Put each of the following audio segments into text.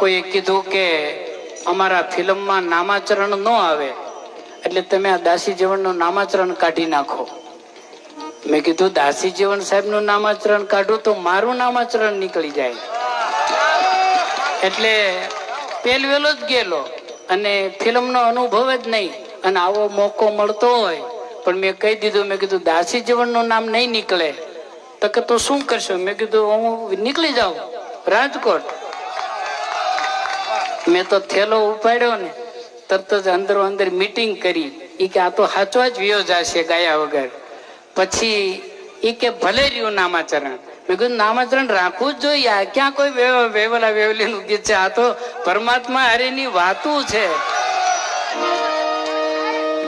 કોઈએ કીધું કે અમારા ફિલ્મમાં નામાચરણ ન આવે, એટલે તમે આ દાસી જીવનનું નામાચરણ કાઢી નાખો. મેં કીધું, દાસી જીવન સાહેબનું નામાચરણ કાઢું તો મારું નામાચરણ નીકળી જાય. એટલે પહેલવેલો જ ગયેલો અને ફિલ્મનો અનુભવ જ નહીં, અને આવો મોકો મળતો હોય. પણ મેં કહી દીધું, મેં કીધું, દાસી જીવનનું નામ નહીં નીકળે. તો કે, તું શું કરશો? મેં કીધું, હું નીકળી જાઉં. રાજકોટ. મેં તો થેલો ઉપાડ્યો ને, તરત જ અંદરો અંદર મીટિંગ કરી. ઈ કે આ તો સાચવા જ વિયો જશે ગયા વગર. પછી એ કે ભલે રહ્યું નામાચરણ. મેં કીધું, નામાચરણ રાખવું જ જોઈએ. આ ક્યાં કોઈ વેવલા, વેવલીનું ગીત છે? આ તો પરમાત્મા હારેની વાતું છે.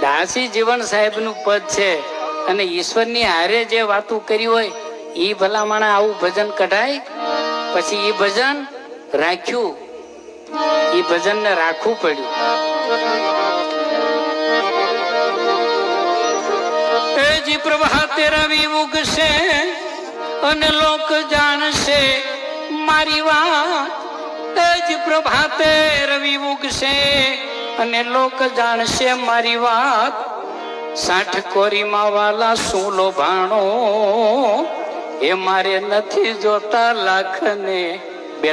દાસી જીવન સાહેબનું પદ છે. અને ઈશ્વરની હારે જે વાતું કરી હોય એ ભલામણ આવું ભજન કઢાય. પછી એ ભજન રાખ્યું. ઈ ભજનને રાખવું પડ્યું. એ જી પ્રભાતે રવિ ઉગશે અને લોક જાણશે મારી વાત. એ પ્રભાતે રવિ ઉગશે અને લોક જાણશે મારી વાત. સાઠ કોરીમાં વાલા શું લોભાણો એ મારે નથી જોતા લાખ ને બે